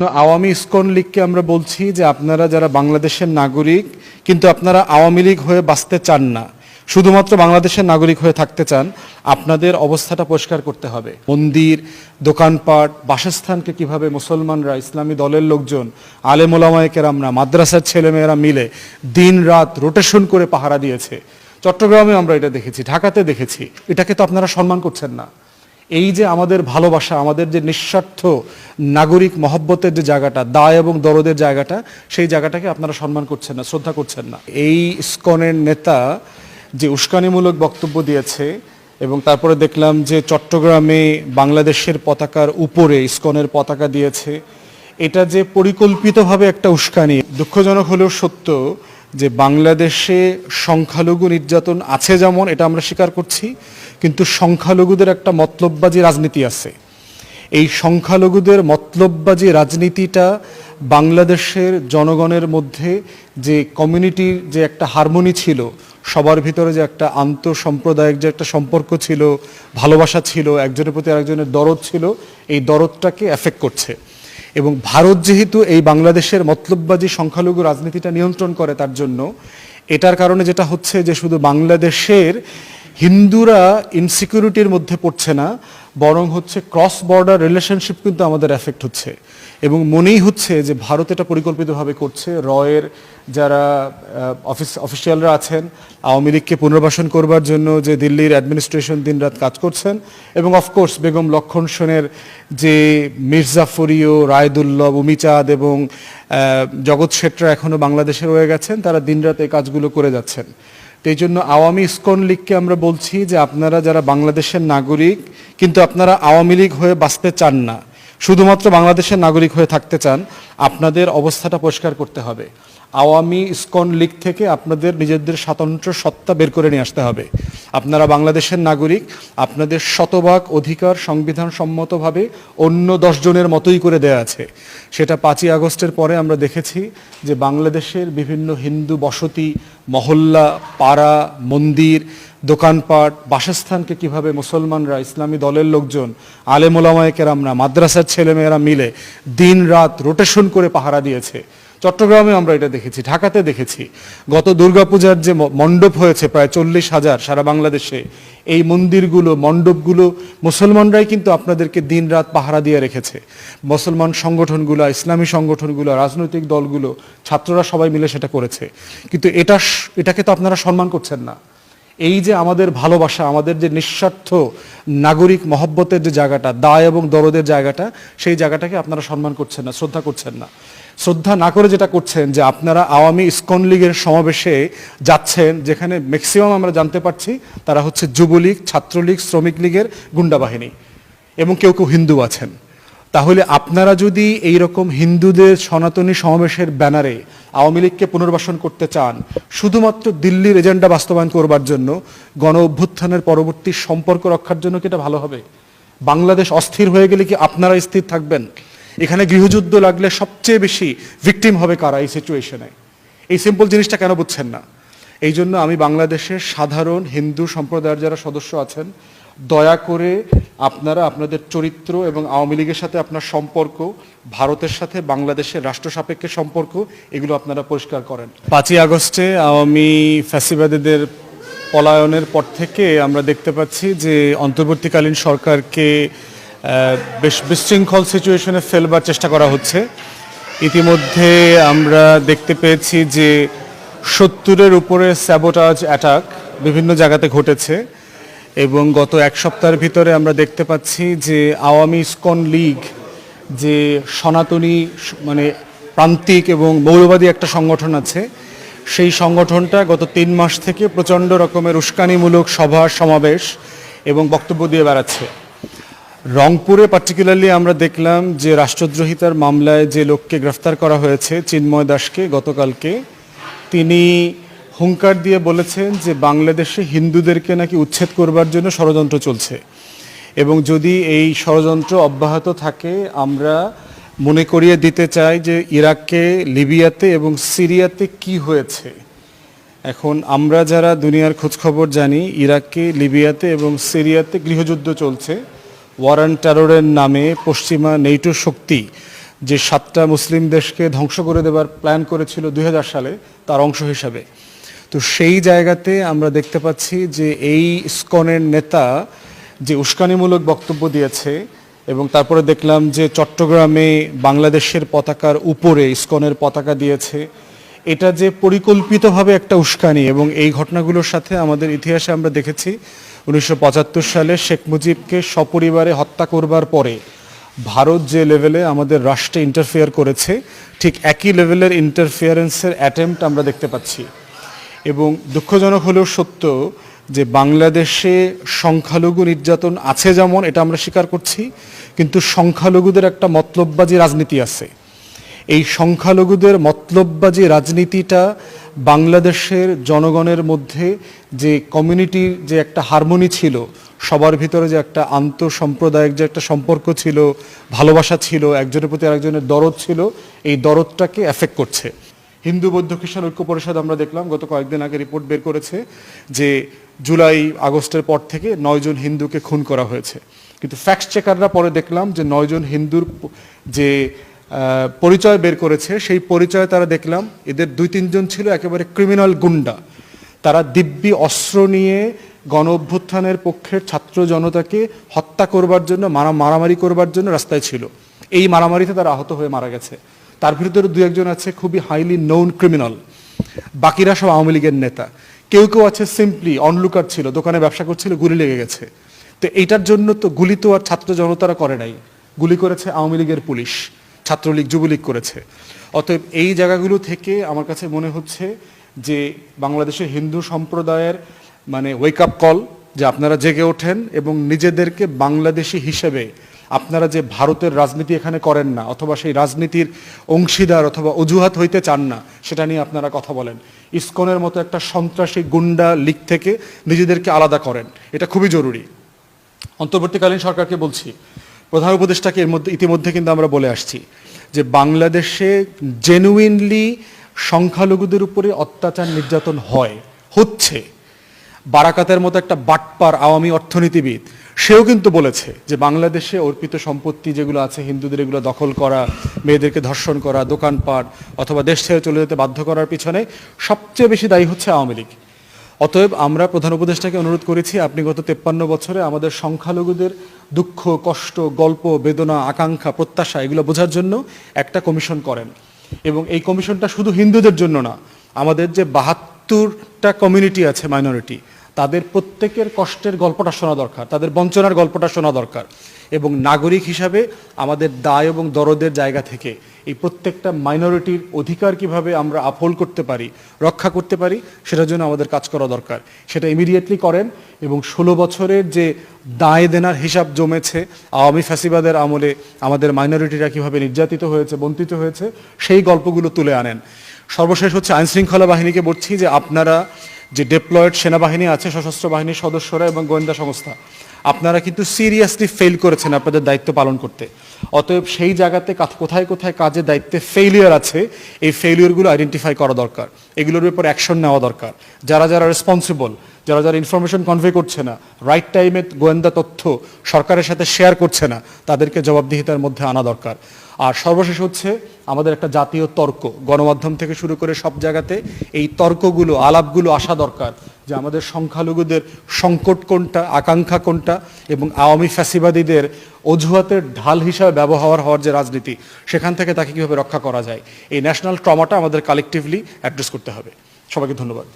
Awami ISKCON লীগকে আমরা বলছি যে আপনারা যারা বাংলাদেশের নাগরিক, কিন্তু আপনারা আওয়ামী লীগ হয়ে বাঁচতে চান না। শুধুমাত্র বাংলাদেশের নাগরিক হয়ে থাকতে চান, আপনাদের অবস্থাটা পরিষ্কার করতে হবে। মন্দির, দোকানপাট, বাসস্থানকে কীভাবে মুসলমানরা, ইসলামী দলের লোকজন আলেমোলামায় কেরামরা, মাদ্রাসার ছেলেমেয়েরা মিলে দিন রাত রোটেশন করে পাহারা দিয়েছে। চট্টগ্রামে আমরা এটা দেখেছি, ঢাকাতে দেখেছি। এটাকে তো আপনারা সম্মান করছেন না। এই যে আমাদের ভালোবাসা, আমাদের যে নিঃস্বার্থ নাগরিক মহব্বতের যে জায়গাটা, দায় এবং দরদের জায়গাটা, সেই জায়গাটাকে আপনারা সম্মান করছেন না, শ্রদ্ধা করছেন না। এই ইস্কনের নেতা যে উস্কানিমূলক বক্তব্য দিয়েছে এবং তারপরে দেখলাম যে চট্টগ্রামে বাংলাদেশের পতাকার উপরে ইস্কনের পতাকা দিয়েছে, এটা যে পরিকল্পিতভাবে একটা উস্কানি, দুঃখজনক হলেও সত্য যে বাংলাদেশে সংখ্যালঘু নির্যাতন আছে যেমন, এটা আমরা স্বীকার করছি, কিন্তু সংখ্যালঘুদের একটা মতলববাজি রাজনীতি আছে। এই সংখ্যালঘুদের মতলববাজি রাজনীতিটা বাংলাদেশের জনগণের মধ্যে যে কমিউনিটির যে একটা হারমোনি ছিল, সবার ভিতরে যে একটা আন্তঃসাম্প্রদায়িক যে একটা সম্পর্ক ছিল, ভালোবাসা ছিল, একজনের প্রতি আরেকজনের দরদ ছিল, এই দরদটাকে এফেক্ট করছে। এবং ভারত যেহেতু এই বাংলাদেশের মতলববাজি সংখ্যালঘু রাজনীতিটা নিয়ন্ত্রণ করে তার জন্য, এটার কারণে যেটা হচ্ছে যে শুধু বাংলাদেশের হিন্দুরা ইনসিকিউরিটির মধ্যে পড়ছে না, বরং হচ্ছে ক্রস বর্ডার রিলেশনশিপ কিন্তু আমাদের এফেক্ট হচ্ছে। এবং মনেই হচ্ছে যে ভারত এটা পরিকল্পিতভাবে করছে। রয়ের যারা অফিস অফিসিয়ালরা আছেন, আওয়ামী লীগকে পুনর্বাসন করবার জন্য যে দিল্লির অ্যাডমিনিস্ট্রেশন দিনরাত কাজ করছেন, এবং অফকোর্স বেগম লক্ষণ সেনের যে মির্জাফরিও রায়দুল্লভ উমিচাঁদ এবং জগৎ শেটরা এখনও বাংলাদেশে রয়ে গেছেন, তারা দিনরাত এই কাজগুলো করে যাচ্ছেন। তো এই জন্য আওয়ামী ইস্কন লীগকে আমরা বলছি যে আপনারা যারা বাংলাদেশের নাগরিক, কিন্তু আপনারা আওয়ামী লীগ হয়ে বাঁচতে চান না। শুধুমাত্র বাংলাদেশের নাগরিক হয়ে থাকতে চান, আপনাদের অবস্থাটা পরিষ্কার করতে হবে। আওয়ামী ইসকন লীগ থেকে আপনাদের নিজেদের স্বাতন্ত্র্য সত্তা বের করে নিয়ে আসতে হবে। আপনারা বাংলাদেশের নাগরিক, আপনাদের শতভাগ অধিকার সংবিধান সম্মতভাবে অন্য দশজনের মতোই করে দেয়া আছে। সেটা পাঁচই আগস্টের পরে আমরা দেখেছি যে বাংলাদেশের বিভিন্ন হিন্দু বসতি, মহল্লা, পাড়া, মন্দির দোকানপাট, বাসস্থানকে কীভাবে মুসলমানরা, ইসলামী দলের লোকজন আলেমোলামায় কেরামরা, মাদ্রাসার ছেলেমেয়েরা মিলে দিন রাত রোটেশন করে পাহারা দিয়েছে। চট্টগ্রামে আমরা এটা দেখেছি, ঢাকাতে দেখেছি। গত দুর্গাপূজার যে মণ্ডপ হয়েছে প্রায় চল্লিশ হাজার সারা বাংলাদেশে, এই মন্দিরগুলো, মণ্ডপগুলো মুসলমানরাই কিন্তু আপনাদেরকে দিন রাত পাহারা দিয়ে রেখেছে। মুসলমান সংগঠনগুলো, ইসলামী সংগঠনগুলো, রাজনৈতিক দলগুলো, ছাত্ররা সবাই মিলে সেটা করেছে। কিন্তু এটা এটাকে তো আপনারা সম্মান করছেন না। এই যে আমাদের ভালোবাসা, আমাদের যে নিঃস্বার্থ নাগরিক মহব্বতের যে জায়গাটা, দায় এবং দরদের জায়গাটা, সেই জায়গাটাকে আপনারা সম্মান করছেন না, শ্রদ্ধা করছেন না। শ্রদ্ধা না করে যেটা করছেন, যে আপনারা আওয়ামী ইসকন লীগের সমাবেশে যাচ্ছেন, যেখানে ম্যাক্সিমাম আমরা জানতে পারছি, তারা হচ্ছে যুবলীগ, ছাত্রলীগ, শ্রমিক লীগের গুন্ডা বাহিনী এবং কেউ কেউ হিন্দু আছেন। তাহলে আপনারা যদি এই রকম হিন্দুদের সনাতনী সমাবেশের ব্যানারে আওয়ামী লীগকে পুনর্বাসন করতে চান, শুধুমাত্র দিল্লির এজেন্ডা বাস্তবায়ন করবার জন্য, গণ অভ্যুত্থানের পরবর্তী সম্পর্ক রক্ষার জন্য কি এটা ভালো হবে? বাংলাদেশ অস্থির হয়ে গেলে কি আপনারা স্থির থাকবেন? এখানে গৃহযুদ্ধ লাগলে সবচেয়ে বেশি ভিকটিম হবে কারা এই সিচুয়েশনে এই সিম্পল জিনিসটা কেন বুঝছেন না? এই জন্য আমি বাংলাদেশের সাধারণ হিন্দু সম্প্রদায়ের যারা সদস্য আছেন দয়া করে আপনারা আপনাদের চরিত্র এবং আওয়ামী লীগের সাথে আপনার সম্পর্ক, ভারতের সাথে বাংলাদেশের রাষ্ট্র সাপেক্ষে সম্পর্ক, এগুলো আপনারা পরিষ্কার করেন। পাঁচই আগস্টে আওয়ামী ফ্যাসিবাদীদের পলায়নের পর থেকে আমরা দেখতে পাচ্ছি যে অন্তর্বর্তীকালীন সরকারকে বেশ বিশৃঙ্খল সিচুয়েশনে ফেলবার চেষ্টা করা হচ্ছে। ইতিমধ্যে আমরা দেখতে পেয়েছি যে সত্তরের উপরে স্যাবোটাজ অ্যাটাক বিভিন্ন জায়গাতে ঘটেছে। এবং গত এক সপ্তাহের ভিতরে আমরা দেখতে পাচ্ছি যে আওয়ামী ইসকন লীগ যে সনাতনী মানে প্রান্তিক এবং মৌলবাদী একটা সংগঠন আছে, সেই সংগঠনটা গত তিন মাস থেকে প্রচণ্ড রকমের উস্কানিমূলক সভা, সমাবেশ এবং বক্তব্য দিয়ে বেড়াচ্ছে। রংপুরে পার্টিকুলারলি আমরা দেখলাম যে রাষ্ট্রদ্রোহিতার মামলায় যে লোককে গ্রেফতার করা হয়েছে, চিন্ময় দাসকে গতকালকে, তিনি হুঙ্কার দিয়ে বলেছেন যে বাংলাদেশে হিন্দুদেরকে নাকি উচ্ছেদ করবার জন্য ষড়যন্ত্র চলছে। এবং যদি এই ষড়যন্ত্র অব্যাহত থাকে, আমরা মনে করিয়ে দিতে চাই যে ইরাকে লিবিয়াতে এবং সিরিয়াতে কি হয়েছে। এখন আমরা যারা দুনিয়ার খোঁজখবর জানি ইরাকে লিবিয়াতে এবং সিরিয়াতে গৃহযুদ্ধ চলছে। ওয়ারান টেররের নামে পশ্চিমা নেইটো শক্তি যে সাতটা মুসলিম দেশকে ধ্বংস করে দেবার প্ল্যান করেছিল দুই হাজার সালে, তার অংশ হিসাবে। তো সেই জায়গাতে আমরা দেখতে পাচ্ছি যে এই ইস্কনের নেতা যে উস্কানিমূলক বক্তব্য দিয়েছে এবং তারপরে দেখলাম যে চট্টগ্রামে বাংলাদেশের পতাকার উপরে ইস্কনের পতাকা দিয়েছে, এটা যে পরিকল্পিতভাবে একটা উস্কানি এবং এই ঘটনাগুলোর সাথে আমাদের ইতিহাসে আমরা দেখেছি, উনিশশো পঁচাত্তর সালে শেখ মুজিবকে সপরিবারে হত্যা করবার পরে ভারত যে লেভেলে আমাদের রাষ্ট্রে ইন্টারফেয়ার করেছে, ঠিক একই লেভেলের ইন্টারফিয়ারেন্সের অ্যাটেম্পট আমরা দেখতে পাচ্ছি। এবং দুঃখজনক হলেও সত্য যে বাংলাদেশে সংখ্যালঘু নির্যাতন আছে যেমন, এটা আমরা স্বীকার করছি, কিন্তু সংখ্যালঘুদের একটা মতলববাজি রাজনীতি আছে। এই সংখ্যালঘুদের মতলববাজি রাজনীতিটা বাংলাদেশের জনগণের মধ্যে যে কমিউনিটির যে একটা হারমোনি ছিল, সবার ভিতরে যে একটা আন্তঃসাম্প্রদায়িক যে একটা সম্পর্ক ছিল, ভালোবাসা ছিল, একজনের প্রতি আরেকজনের দরদ ছিল, এই দরদটাকে এফেক্ট করছে। হিন্দু বৌদ্ধ খ্রিস্টান ঐক্য পরিষদ আমরা দেখলাম গত কয়েকদিন আগে রিপোর্ট বের করেছে যে জুলাই, আগস্টের পর থেকে নয়জন হিন্দুকে খুন করা হয়েছে। কিন্তু ফ্যাক্ট চেকাররা পরে দেখলাম যে নয়জন হিন্দুর যে পরিচয় বের করেছে, সেই পরিচয় তারা দেখলাম, এদের দুই তিনজন ছিল একেবারে ক্রিমিনাল গুন্ডা। তারা দিব্যি অস্ত্র নিয়ে গণ অভ্যুত্থানের পক্ষের ছাত্র জনতাকে হত্যা করবার জন্য, মারা, মারামারি করবার জন্য রাস্তায় ছিল। এই মারামারিতে তারা আহত হয়ে মারা গেছে। তার ভিতরে দু একজন আছে খুবই হাইলি নোন ক্রিমিনাল বাকিরা সব আওয়ামী লীগের নেতা। কেউ কেউ আছে সিম্পলি অনলুকার ছিল, দোকানে ব্যবসা করছিল, গুলি লেগে গেছে। তো এইটার জন্য তো গুলি তো আর ছাত্র জনতারা করে নাই। গুলি করেছে আওয়ামী লীগের পুলিশ, ছাত্রলীগ, যুবলীগ করেছে। অতএব এই জায়গাগুলো থেকে আমার কাছে মনে হচ্ছে যে বাংলাদেশের হিন্দু সম্প্রদায়ের মানে ওয়েক আপ কল যে আপনারা জেগে ওঠেন এবং নিজেদেরকে বাংলাদেশি হিসেবে আপনারা যে ভারতের রাজনীতি এখানে করেন না, অথবা সেই রাজনীতির অংশীদার অথবা অজুহাত হইতে চান না, সেটা নিয়ে আপনারা কথা বলেন। ইসকনের মতো একটা সন্ত্রাসী গুন্ডা লীগ থেকে নিজেদেরকে আলাদা করেন, এটা খুবই জরুরি। অন্তর্বর্তীকালীন সরকারকে বলছি, প্রধান উপদেষ্টাকে এর মধ্যে, ইতিমধ্যে কিন্তু আমরা বলে আসছি যে বাংলাদেশে জেনুইনলি সংখ্যালঘুদের উপরে অত্যাচার নির্যাতন হয়, হচ্ছে। বারাকাতের মতো একটা বাটপার আওয়ামী অর্থনীতিবিদ সেও কিন্তু বলেছে যে বাংলাদেশে অর্পিত সম্পত্তি যেগুলো আছে, হিন্দুদের এগুলো দখল করা, মেয়েদেরকে ধর্ষণ করা, দোকানপাট অথবা দেশ ছেড়ে চলে যেতে বাধ্য করার পিছনে সবচেয়ে বেশি দায়ী হচ্ছে আওয়ামী লীগ। অতএব আমরা প্রধান উপদেষ্টাকে অনুরোধ করেছি, আপনি গত তেপ্পান্ন বছরে আমাদের সংখ্যালঘুদের দুঃখ, কষ্ট, গল্প, বেদনা, আকাঙ্ক্ষা, প্রত্যাশা এগুলো বোঝার জন্য একটা কমিশন করেন। এবং এই কমিশনটা শুধু হিন্দুদের জন্য না, আমাদের যে বাহাত্তরটা কমিউনিটি আছে, মাইনরিটি তাদের প্রত্যেকের কষ্টের গল্পটা শোনা দরকার, তাদের বঞ্চনার গল্পটা শোনা দরকার। এবং নাগরিক হিসাবে আমাদের দায় এবং দরদের জায়গা থেকে এই প্রত্যেকটা মাইনরিটির অধিকার কীভাবে আমরা আপহোল্ড করতে পারি, রক্ষা করতে পারি, সেটার জন্য আমাদের কাজ করা দরকার। সেটা ইমিডিয়েটলি করেন এবং ষোলো বছরের যে দায় দেনার হিসাব জমেছে, আওয়ামী ফ্যাসিবাদের আমলে আমাদের মাইনরিটিরা কীভাবে নির্যাতিত হয়েছে, বঞ্চিত হয়েছে, সেই গল্পগুলো তুলে আনেন। সর্বশেষ হচ্ছে আইনশৃঙ্খলা বাহিনীকে বলছি যে আপনারা যে ডেপ্লয়েড সেনাবাহিনী আছে, সশস্ত্র বাহিনীর সদস্যরা এবং গোয়েন্দা সংস্থা, আপনারা কিন্তু সিরিয়াসলি ফেল করেছেন আপনাদের দায়িত্ব পালন করতে। অতএব সেই জায়গাতে কাথ- কোথায় কোথায় কাজে দায়িত্বে ফেলিয়ার আছে, এই ফেলিয়ারগুলো আইডেন্টিফাই করা দরকার। এগুলোর উপর অ্যাকশন নেওয়া দরকার। যারা যারা রেসপন্সিবল যারা যারা ইনফরমেশন কনভে করছে না রাইট টাইমে গোয়েন্দা তথ্য সরকারের সাথে শেয়ার করছে না, তাদেরকে জবাবদিহিতার মধ্যে আনা দরকার। আর সর্বশেষ হচ্ছে আমাদের একটা জাতীয় তর্ক। গণমাধ্যম থেকে শুরু করে সব জায়গাতে এই তর্কগুলো, আলাপগুলো আসা দরকার যে আমাদের সংখ্যালঘুদের সংকট কোনটা, আকাঙ্ক্ষা কোনটা এবং আওয়ামী ফ্যাসিবাদীদের অজুহাতের ঢাল হিসাবে ব্যবহার হওয়ার যে রাজনীতি, সেখান থেকে তাকে কীভাবে রক্ষা করা যায়? এই ন্যাশনাল ট্রমাটা আমাদের কালেকটিভলি অ্যাড্রেস করতে হবে। সবাইকে ধন্যবাদ।